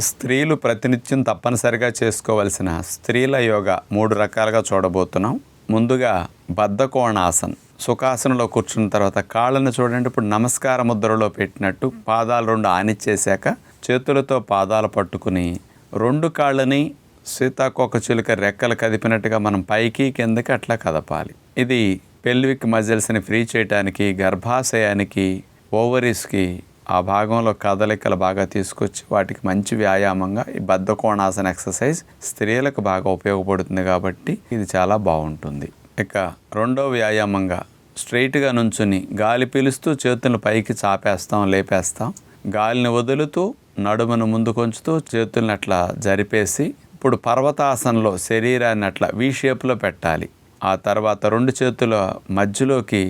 స్త్రీలు ప్రతినిత్యం తప్పనిసరిగా చేసుకోవలసిన స్త్రీల యోగ మూడు రకాలుగా చూడబోతున్నాం. ముందుగా బద్ధకోణాసన్. సుఖాసనంలో కూర్చున్న తర్వాత కాళ్ళను చూడండి. ఇప్పుడు నమస్కార ముద్రలో పెట్టినట్టు పాదాలు రెండు ఆనిచ్చేశాక చేతులతో పాదాలు పట్టుకుని రెండు కాళ్ళని సీతాకోక చిలుక రెక్కలు కదిపినట్టుగా మనం పైకి కిందకి అట్లా కదపాలి. ఇది పెల్విక్ మజిల్స్ని ఫ్రీ చేయడానికి గర్భాశయానికి ఓవరీస్కి ఆ భాగంలో కదలికలు బాగా తీసుకొచ్చి వాటికి మంచి వ్యాయామంగా ఈ బద్ధకోణాసన ఎక్సర్సైజ్ స్త్రీలకు బాగా ఉపయోగపడుతుంది కాబట్టి ఇది చాలా బాగుంటుంది. ఇక రెండో వ్యాయామంగా స్ట్రైట్గా నుంచుని గాలి పీలుస్తూ చేతులను పైకి చాపేస్తాం లేపేస్తాం. గాలిని వదులుతూ నడుమును ముందు కొంచుతూ చేతులను అట్లా జరిపేసి ఇప్పుడు పర్వతాసనంలో శరీరాన్ని అట్లా వి షేప్లో పెట్టాలి. ఆ తర్వాత రెండు చేతుల మధ్యలోకి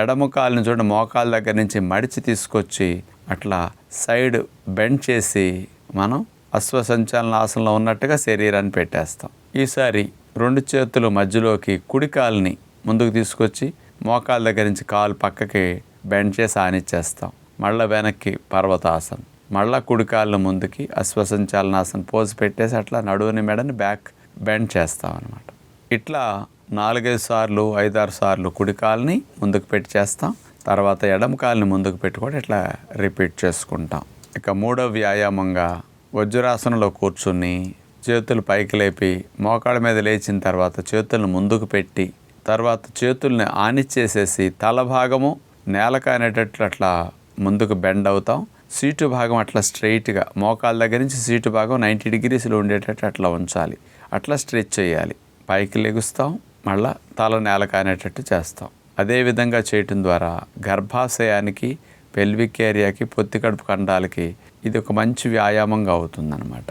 ఎడమ కాలుని చూడండి మోకాల దగ్గర నుంచి మడిచి తీసుకొచ్చి అట్లా సైడ్ బెండ్ చేసి మనం అశ్వసంచాలన ఆసనంలో ఉన్నట్టుగా శరీరాన్ని పెట్టేస్తాం. ఈసారి రెండు చేతులు మధ్యలోకి కుడి కాలుని ముందుకు తీసుకొచ్చి మోకాల దగ్గర నుంచి కాలు పక్కకి బెండ్ చేసి ఆనిచ్చేస్తాం. మళ్ళీ వెనక్కి పర్వతాసనం. మళ్ళీ కుడికాళ్ళు ముందుకి అశ్వసంచాలనాసనం పోజ్ పెట్టేసి అట్లా నడువుని మెడని బ్యాక్ బెండ్ చేస్తాం అనమాట ఇట్లా నాలుగైదు సార్లు ఐదారు సార్లు కుడి కాలుని ముందుకు పెట్టి చేస్తాం. తర్వాత ఎడమ కాలుని ముందుకు పెట్టుకొని ఇట్లా రిపీట్ చేసుకుంటాం. ఇక మూడో వ్యాయామంగా వజ్రాసనంలో కూర్చుని చేతులు పైకి లేపి మోకాళ్ళ మీద లేచిన తర్వాత చేతులను ముందుకు పెట్టి తర్వాత చేతుల్ని ఆనిచ్చేసేసి తల భాగము నేల కానేటట్లు అట్లా ముందుకు బెండ్ అవుతాం. సీటు భాగం అట్లా స్ట్రైట్గా మోకాళ్ళ దగ్గర నుంచి సీటు భాగం నైంటీ డిగ్రీస్లో ఉండేటట్టు అట్లా ఉంచాలి. అట్లా స్ట్రెచ్ చేయాలి. పైకి లెగుస్తాం. మళ్ళా తల నేల కానేటట్టు చేస్తాం. అదేవిధంగా చేయటం ద్వారా గర్భాశయానికి పెల్విక్ ఏరియాకి పొత్తి కడుపు కండాలకి ఇది ఒక మంచి వ్యాయామంగా అవుతుందన్నమాట.